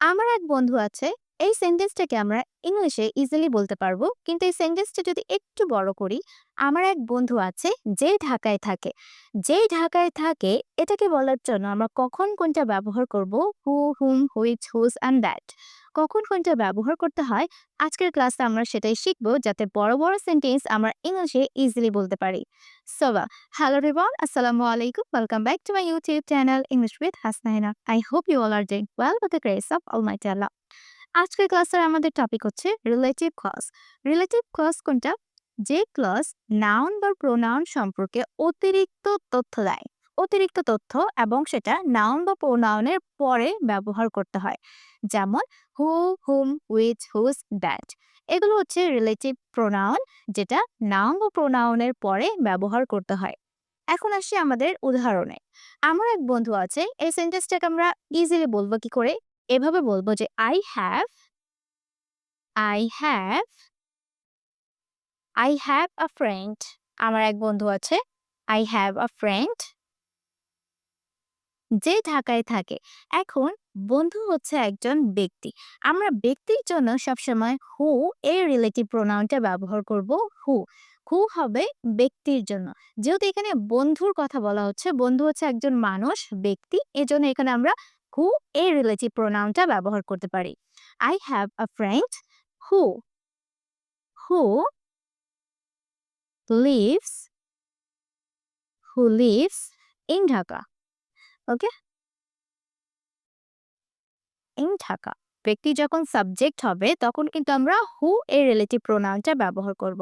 আমার এক বন্ধু আছে। এই সেন্টেন্সটাকে আমরা ইংলিশে ইজিলি বলতে পারব। কিন্তু এই সেন্টেন্সটা যদি একটু বড় করি, আমার এক বন্ধু আছে যে ঢাকায় থাকে। যে ঢাকায় থাকে এটাকে বলার জন্য আমরা কখন কোনটা ব্যবহার করব? Who, whom, which, whose and that. কখন কোনটা ব্যবহার করতে হয়, আজকের ক্লাসে আমরা সেটাই শিখব যাতে বড় বড় সেন্টেন্স আমরা ইংলিশে ইজিলি বলতে পারি। সোবা হ্যালো রিবন আসসালামু আলাইকুম welcome back to my YouTube channel English with Hasnahina I hope you all are doing well by the grace of almighty টেলা আজকের ক্লাসে আমাদের টপিক হচ্ছে রিলেটিভ ক্লস রিলেটিভ ক্লস কোনটা? যে ক্লস নাউন বা প্রোনাউন সম্পর্কে অতিরিক্ত তথ্য দেয়। অতিরিক্ত তথ্য এবং সেটা নাউন বা প্রোনাউনের পরে ব্যবহার করতে হয়। যেমন who whom which whose that এগুলো হচ্ছে রিলেটিভ প্রোনাউন যেটা নাউন বা প্রোনাউনের পরে ব্যবহার করতে হয়। এখন আসি আমাদের উদাহরণে। আমার এক বন্ধু আছে, এই সেন্টেন্সটাকে আমরা ইজিলি বলব কি করে? এভাবে বলব যে I have I have I have a friend আমার এক বন্ধু আছে আই হ্যাভ আ ফ্রেন্ড যে ঢাকায় থাকে। এখন বন্ধু হচ্ছে একজন ব্যক্তি। আমরা ব্যক্তির জন্য সবসময় হু এর রিলেটিভ প্রোনাউনটা ব্যবহার করব হু হু হবে ব্যক্তির জন্য। যেহেতু এখানে বন্ধুর কথা বলা হচ্ছে, বন্ধু হচ্ছে একজন মানুষ, ব্যক্তি, এজন্য এখানে আমরা হু এর রিলেটিভ প্রোনাউনটা ব্যবহার করতে পারি। I have a friend who who lives who lives in Dhaka. Okay? In Dhaka. ব্যক্তি যখন সাবজেক্ট হবে, তখন কিন্তু আমরা হু এর রিলেটিভ প্রোনাউনটা ব্যবহার করব।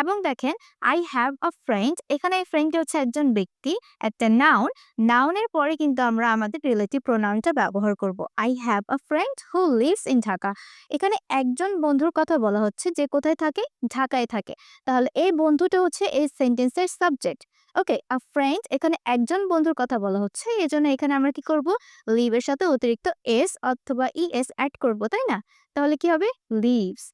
এবং দেখেন আই হ্যাভ আ ফ্রেন্ড এখানে এই ফ্রেন্ডটি হচ্ছে একজন ব্যক্তি, একটা নাউন নাউনের পরে কিন্তু আমরা আমাদের রিলেটিভ প্রোনাউনটা ব্যবহার করব। I have a friend who lives in Dhaka. এখানে একজন বন্ধুর কথা বলা হচ্ছে যে কোথায় থাকে? ঢাকায় থাকে। তাহলে এই বন্ধুটা হচ্ছে এই সেন্টেন্সের সাবজেক্ট ওকে, আ ফ্রেন্ড এখানে একজন বন্ধুর কথা বলা হচ্ছে। এই জন্য এখানে আমরা কি করব? লিভের সাথে অতিরিক্ত এস অথবা ই এস অ্যাড করব, তাই না? তাহলে কি হবে? লিভস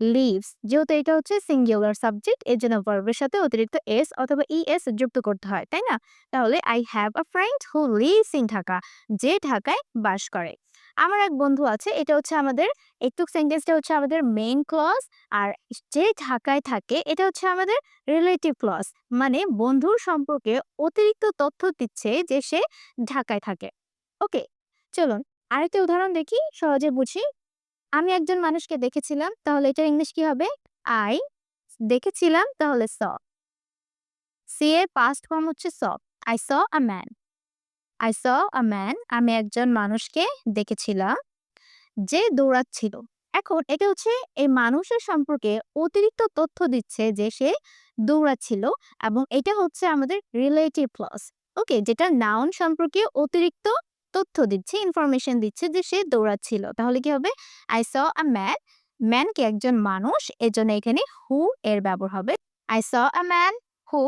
লিভস যেহেতু এটা হচ্ছে সিঙ্গুলার সাবজেক্ট এর জন্য ভার্বের সাথে অতিরিক্ত এস অথবা ই এস যুক্ত করতে হয়, তাই না? তাহলে I have a friend who lives in Dhaka যে ঢাকায় বাস করে। আমার এক বন্ধু আছে, এটা হচ্ছে আমাদের, একটু সেন্টেন্সটা হচ্ছে আমাদের মেইন ক্লজ আর যে ঢাকায় থাকে, এটা হচ্ছে আমাদের রিলেটিভ ক্লজ মানে বন্ধুর সম্পর্কে অতিরিক্ত তথ্য দিচ্ছে যে সে ঢাকায় থাকে। ওকে, চলুন আরেকটা উদাহরণ দেখি, সহজে বুঝি। আমি একজন মানুষকে দেখেছিলাম, তাহলে এটার ইংলিশ কি হবে? আই দেখেছিলাম, তাহলে স। সি এর পাস্ট ফর্ম হচ্ছে saw I saw I saw man আমি একজন মানুষকে দেখেছিলাম, যে দৌড়াচ্ছিল। এখন এটা হচ্ছে এই মানুষের সম্পর্কে অতিরিক্ত তথ্য দিচ্ছে যে সে দৌড়াচ্ছিল এবং এটা হচ্ছে আমাদের রিলেটিভ ক্লজ ওকে যেটা নাউন সম্পর্কে অতিরিক্ত তথ্য দিচ্ছে ইনফরমেশন দিচ্ছে যে সে দৌড়াচ্ছিল। তাহলে কি হবে? আই স ম্যান ম্যান কি একজন মানুষ এর জন্য এখানে হু এর ব্যবহার হবে। I saw man who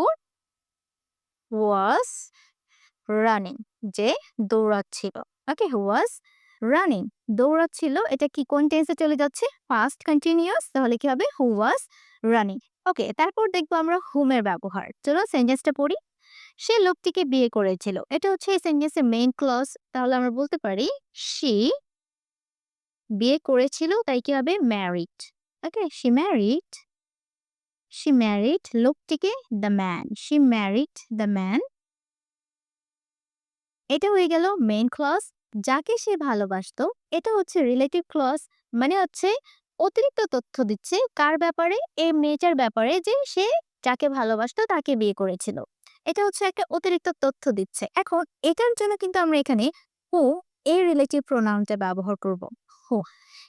was running যে দৌড়াচ্ছিল। ওকে ওয়াজ রানিং দৌড়াচ্ছিল, এটা কি কোন টেন্সে চলে যাচ্ছে? ফাস্ট কন্টিনিউয়াস তাহলে কি হবে? হু ওয়াজ রানিং ওকে তারপর দেখব আমরা হুমের ব্যবহার। চলো সেন্টেন্সটা পড়ি। সে লোকটিকে বিয়ে করেছিল। এটা হচ্ছে এই সেন্টেন্সের মেইন ক্লজ তাহলে আমরা বলতে পারি শি বিয়ে করেছিল, তাই কি হবে? Married okay she married she married লোকটিকে the man she married the man এটা হয়ে গেল মেইন ক্লজ যাকে সে ভালোবাসতো। এটা হচ্ছে রিলেটিভ ক্লজ মানে হচ্ছে অতিরিক্ত তথ্য দিচ্ছে কার ব্যাপারে এই মেয়েটার ব্যাপারে যে সে যাকে ভালোবাসতো তাকে বিয়ে করেছিল। এটা হচ্ছে একটা অতিরিক্ত তথ্য দিচ্ছে। এখন এটার জন্য কিন্তু আমরা এখানে হু এই রিলেটিভ প্রোনাউনটা ব্যবহার করব। হু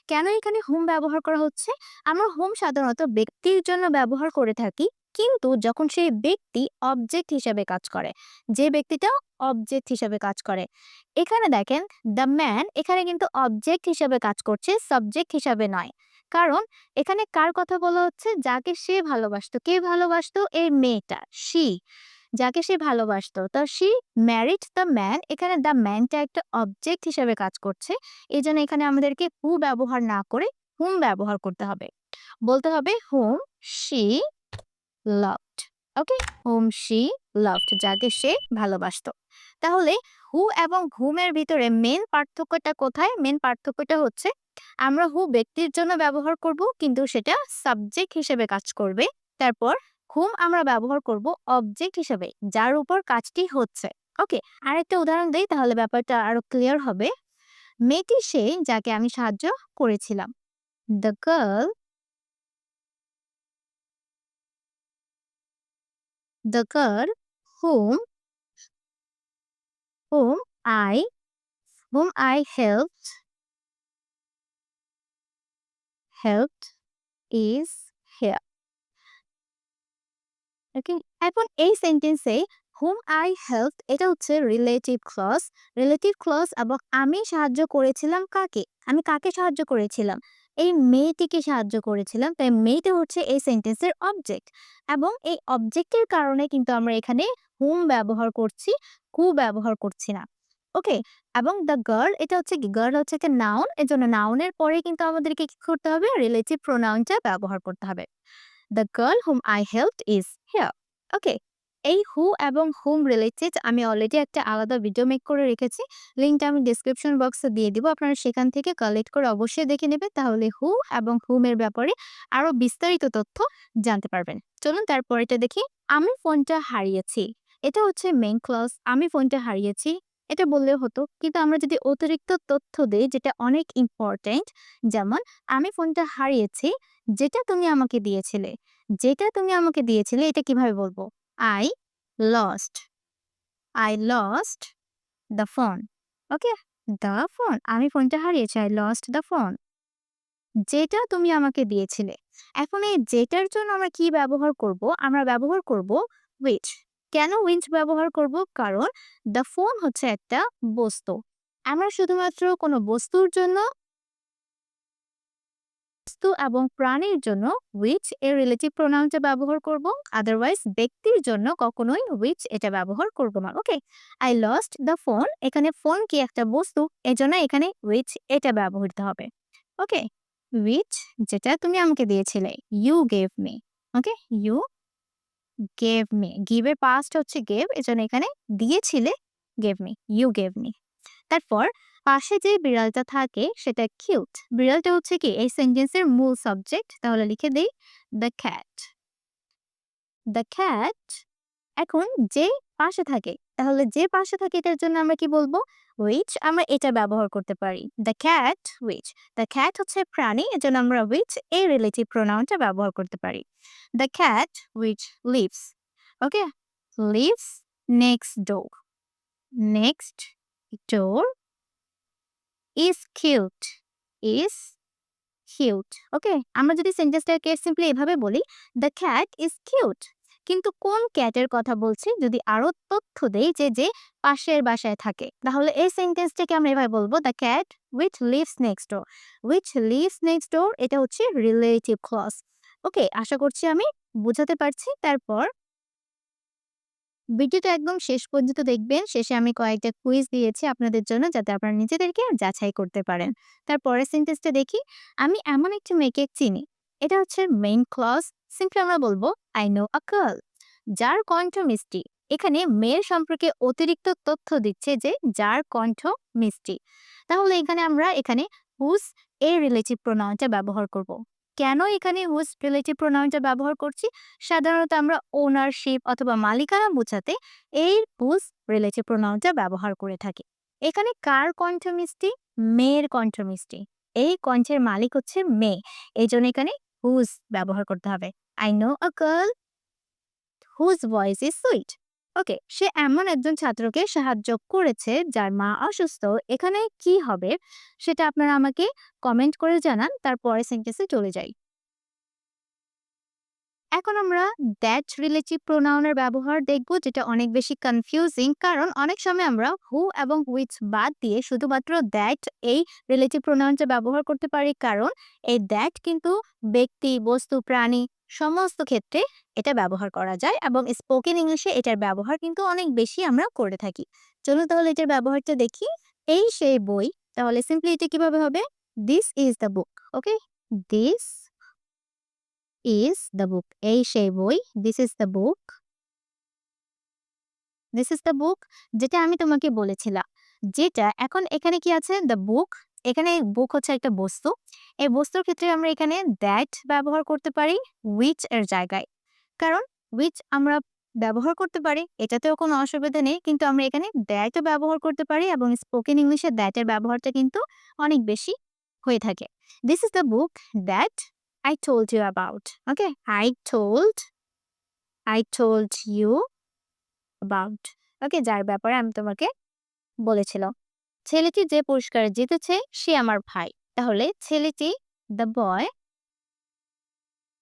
কেন এখানে হোম ব্যবহার করা হচ্ছে? আমরা হোম সাধারণত ব্যক্তির জন্য ব্যবহার করে থাকি কিন্তু যখন সেই ব্যক্তি অবজেক্ট হিসেবে কাজ করে, যে ব্যক্তিটা অবজেক্ট হিসেবে কাজ করে, এখানে দেখেন দ্য ম্যান এখানে কিন্তু অবজেক্ট হিসেবে কাজ করছে সাবজেক্ট হিসাবে নয়। কারণ এখানে কার কথা বলা হচ্ছে? যাকে সে ভালোবাসতো। কে ভালোবাসতো? এই মেয়েটা সি যাকে সে ভালোবাসতো, তো সি ম্যারিড দ্য ম্যান এখানে দ্য ম্যানটা একটা অবজেক্ট হিসেবে কাজ করছে। এই জন্য এখানে আমাদেরকে হু ব্যবহার না করে হুম ব্যবহার করতে হবে। বলতে হবে whom she loved okay whom she loved যাকে সে ভালোবাসতো। তাহলে হু এবং হুমের ভিতরে মেন পার্থক্যটা কোথায়? মেন পার্থক্যটা হচ্ছে, আমরা হু ব্যক্তির জন্য ব্যবহার করব, কিন্তু সেটা সাবজেক্ট হিসেবে কাজ করবে। তারপর হুম আমরা ব্যবহার করব অবজেক্ট হিসেবে, যার উপর কাজটি হচ্ছে। ওকে আরেকটা উদাহরণ দেই, তাহলে ব্যাপারটা আরও ক্লিয়ার হবে। মেয়েটি সে যাকে আমি সাহায্য করেছিলাম। The girl the girl whom whom I whom I help help is here okay এখন এই সেন্টেন্সে হুম আই হেল্প এটা হচ্ছে রিলেটিভ ক্লজ রিলেটিভ ক্লজ এবং আমি সাহায্য করেছিলাম কাকে? আমি কাকে সাহায্য করেছিলাম? এই মেয়েটিকে সাহায্য করেছিলাম। তাই মেয়েটা হচ্ছে এই সেন্টেন্সের অবজেক্ট এবং এই অবজেক্টের কারণে কিন্তু আমরা এখানে হুম ব্যবহার করছি, কু ব্যবহার করছি না। ওকে এবং দ্য গার্ল এটা হচ্ছে কি? গার্ল হচ্ছে একটা নাউন এর জন্য নাউনের পরে কিন্তু আমাদেরকে কি করতে হবে? রিলেটিভ প্রোনাউনটা ব্যবহার করতে হবে। The girl whom I help is here okay এই হু এবং হুম রিলেটেড আমি অলরেডি একটা আলাদা ভিডিও মেক করে রেখেছি। লিঙ্কটা আমি ডিসক্রিপশন বক্সে দিয়ে দিব। আপনারা সেখান থেকে কালেক্ট করে অবশ্যই দেখে নেবে তাহলে হু এবং হুমের ব্যাপারে আরও বিস্তারিত তথ্য জানতে পারবেন। চলুন তারপরেটা দেখি। আমি ফোনটা হারিয়েছি। এটা হচ্ছে মেইন ক্লাস আমি ফোনটা হারিয়েছি। এটা বললেও হতো। কিন্তু আমরা যদি অতিরিক্ত তথ্য দিই, যেটা অনেক ইম্পর্টেন্ট যেমন, আমি ফোনটা হারিয়েছি, যেটা তুমি আমাকে দিয়েছিলে, যেটা তুমি আমাকে দিয়েছিলে, এটা কীভাবে বলব? I lost I lost the phone okay the phone আমি ফোনটা হারিয়েছি. আই লস্ট দ্য ফোন যেটা তুমি আমাকে দিয়েছিলে। এখন এই যেটার জন্য আমরা কি ব্যবহার করব? আমরা ব্যবহার করব উইচ কেন উইচ ব্যবহার করব? কারণ দ্য ফোন হচ্ছে একটা বস্তু। আমরা শুধুমাত্র কোনো বস্তুর জন্য বস্তু এবং প্রাণীর জন্য উইচ এর রিলেটিভ প্রোনাউনটা ব্যবহার করব আদারওয়াইজ ব্যক্তির জন্য কখনোই উইচ এটা ব্যবহার করব না okay I lost the phone এখানে ফোন কি একটা বস্তু, এজন্য এখানে উইচ এটা ব্যবহৃত হবে ওকে উইচ যেটা তুমি আমাকে দিয়েছিলে you gave me okay you gave me গিভের past হচ্ছে গেভ এজন্য এখানে দিয়েছিলে gave me you gave me তারপর পাশে যে বিড়ালটা থাকে সেটা কিউট বিড়ালটা হচ্ছে কি, এই সেন্টেন্সের মূল সাবজেক্ট তাহলে লিখে দিই দ্য ক্যাট দ্য ক্যাট এখন যে পাশে থাকে, তাহলে যে পাশে থাকে এটার জন্য আমরা কি বলব? উইচ আমরা এটা ব্যবহার করতে পারি। The cat which the cat হচ্ছে প্রাণী এর জন্য আমরা উইচ এই রিলেটিভ প্রোনাউনটা ব্যবহার করতে পারি। The cat which lives okay lives next door next door is cute is cute okay আমরা যদি সেন্টেন্সটাকে সিম্পলি এভাবে বলি দ্য ক্যাট ইজ কিউট কিন্তু কোন ক্যাটের কথা বলছি? যদি আরও তথ্য দেই যে যে পাশের বাসায় থাকে, তাহলে এই সেন্টেন্সটাকে আমরা এভাবে বলব the cat which lives next door which lives next door এটা হচ্ছে রিলেটিভ ক্লজ ওকে আশা করছি আমি বুঝাতে পারছি, তারপর ভিডিওটা একদম শেষ পর্যন্ত দেখবেন। শেষে আমি কয়েকটা কুইজ দিয়েছি আপনাদের জন্য যাতে আপনারা নিজেদেরকে যাচাই করতে পারেন। তারপরের সেন্টেন্সটা দেখি, আমি এমন একটি মেয়েকে চিনি। এটা হচ্ছে মেইন ক্লজ সিম্পলি আমরা বলব আই নো আ গার্ল যার কণ্ঠ মিষ্টি। এখানে মেয়ের সম্পর্কে অতিরিক্ত তথ্য দিচ্ছে যে যার কণ্ঠ মিষ্টি। তাহলে এখানে আমরা এখানে হুস এর রিলেটিভ প্রোনাউনটা ব্যবহার করব। কেন এখানে হুজ রিলেটিভ প্রোনাউনটা ব্যবহার করছি? সাধারণত আমরা ওনারশিপ অথবা মালিকানা বোঝাতে এই হুজ রিলেটিভ প্রোনাউনটা ব্যবহার করে থাকি। এখানে কার কণ্ঠ মিষ্টি? মেয়ের কণ্ঠ মিষ্টি। এই কণ্ঠের মালিক হচ্ছে মেয়ে। এই জন্য এখানে হুজ ব্যবহার করতে হবে। I know a girl whose voice is sweet okay, সে এমন একজন ছাত্রকে সাহায্য করেছে যার মা অসুস্থ, এখানে কি হবে? সেটা আপনারা আমাকে কমেন্ট করে জানান তারপরে সেন্টেন্সে চলে যাই। এখন আমরা দ্যাট রিলেটিভ প্রোনাউনের ব্যবহার দেখব, যেটা অনেক বেশি কনফিউজিং কারণ অনেক সময় আমরা হু এবং হুইচ বাদ দিয়ে শুধুমাত্র দ্যাট এই রিলেটিভ প্রোনাউনটা ব্যবহার করতে পারি। কারণ এই দ্যাট কিন্তু ব্যক্তি, বস্তু, প্রাণী সমস্ত ক্ষেত্রে এটা ব্যবহার করা যায় এবং স্পোকেন ইংলিশে এটার ব্যবহার কিন্তু অনেক বেশি আমরা করে থাকি। চলুন তাহলে এটার ব্যবহারটা দেখি। এই সেই বই, তাহলে সিম্পলি এটা কীভাবে হবে? This is the book okay this is the book এই সেই বই this is the book this is the book যেটা আমি তোমাকে বলেছিলাম, যেটা এখন এখানে কি আছে? দ্য বুক এখানে বুক হচ্ছে একটা বস্তু। এই বস্তুর ক্ষেত্রে আমরা এখানে দ্যাট ব্যবহার করতে পারি উইচ এর জায়গায়। কারণ উইচ আমরা ব্যবহার করতে পারি, এটাতেও কোনো অসুবিধা নেই। কিন্তু আমরা এখানে দ্যাটও ব্যবহার করতে পারি এবং স্পোকেন ইংলিশে দ্যাটের ব্যবহারটা কিন্তু অনেক বেশি হয়ে থাকে। This is the book that I told you about okay I told I told you about okay যার ব্যাপারে আমি তোমাকে বলেছিলাম। ছেলেটি যে পুরস্কার জিতেছে, সে আমার ভাই। তাহলে ছেলেটি দ্য বয়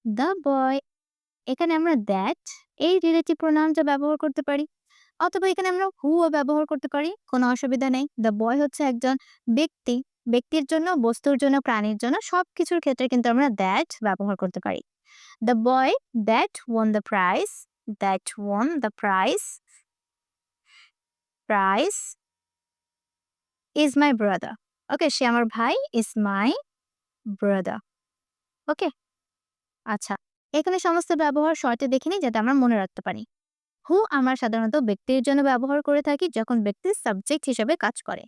দ্য বয় এখানে আমরা দ্যাট এই রিলেটিভ প্রোনাউনটা ব্যবহার করতে পারি। অথবা এখানে আমরা হুও ব্যবহার করতে পারি, কোনো অসুবিধা নেই। দ্য বয় হচ্ছে একজন ব্যক্তি। ব্যক্তির জন্য, বস্তুর জন্য, প্রাণীর জন্য সব কিছুর ক্ষেত্রে কিন্তু আমরা দ্যাট ব্যবহার করতে পারি। The boy that won the prize that won the prize prize is my brother okay সে আমার ভাই ইজ মাই ব্রাদার ওকে আচ্ছা এখানে সমস্ত ব্যবহার শর্টে দেখে নিই যাতে আমরা মনে রাখতে পারি। হু আমরা সাধারণত ব্যক্তির জন্য ব্যবহার করে থাকি যখন ব্যক্তির সাবজেক্ট হিসেবে কাজ করে।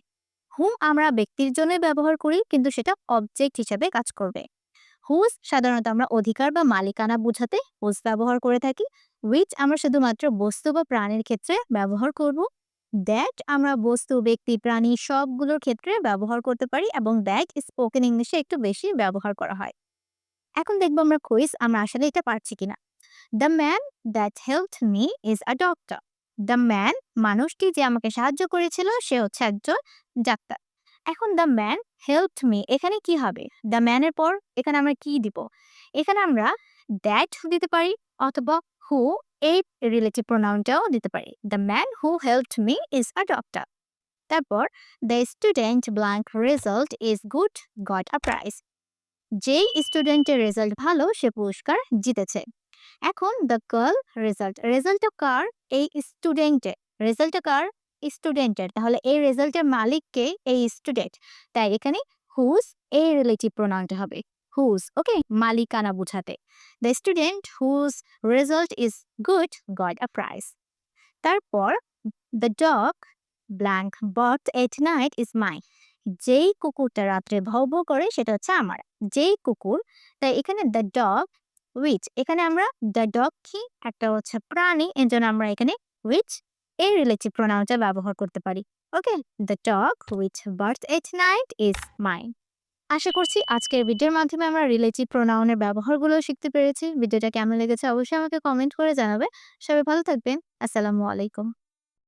হুম আমরা ব্যক্তির জন্য ব্যবহার করি, কিন্তু সেটা অবজেক্ট হিসাবে কাজ করবে। হুজ সাধারণত আমরা অধিকার বা মালিকানা বোঝাতে হুজ ব্যবহার করে থাকি উইচ আমরা শুধুমাত্র বস্তু বা প্রাণীর ক্ষেত্রে ব্যবহার করব। দ্যাট আমরা বস্তু, ব্যক্তি, প্রাণী সবগুলোর ক্ষেত্রে ব্যবহার করতে পারি এবং দ্যাট স্পোকেন ইংলিশে একটু বেশি ব্যবহার করা হয়। এখন দেখব আমরা কুইজ আমরা আসলে এটা পারছি কিনা। The man that help me is a doctor the man মানুষটি যে আমাকে সাহায্য করেছিল, সে হচ্ছে একজন ডাক্তার। এখন দ্য ম্যান হেল্প মি এখানে কি হবে? দ্য ম্যানের পর এখানে আমরা কি দিব? এখানে আমরা দ্যাট দিতে পারি অথবা হু এই রিলেটিভ প্রোনাউনটাও দিতে পারি। The man who help me is a doctor তারপর the student blank result is good got a prize যেই স্টুডেন্টের রেজাল্ট ভালো, সে পুরস্কার জিতেছে। এখন দ্য গার্ল রেজাল্ট রেজাল্টটা কার? এই স্টুডেন্টের রেজাল্টটা কার? স্টুডেন্টের তাহলে এই রেজাল্টের মালিককে এই স্টুডেন্ট তাই এখানে হুজ এই রিলেটিভ প্রোনাউনটা হবে। হুজ ওকে মালিকানা বুঝাতে। The student whose result is good got a prize তারপর the dog blank but at night is my যেই কুকুরটা রাত্রে ভৌ ভৌ করে সেটা হচ্ছে আমার। যেই কুকুর, তাই এখানে দ্য ডগ উইচ এখানে আমরা দ্য ডগ কি? একটা হচ্ছে প্রাণী এর জন্য আমরা এখানে উইচ এই রিলেটিভ প্রোনাউনটা ব্যবহার করতে পারি। Okay the dog which birth at night is mine আশা করছি আজকের ভিডিওর মাধ্যমে আমরা রিলেটিভ প্রোনাউনের ব্যবহারগুলো শিখতে পেরেছি। ভিডিওটা কেমন লেগেছে অবশ্যই আমাকে কমেন্ট করে জানাবে। সবাই ভালো থাকবেন। আসসালামু আলাইকুম।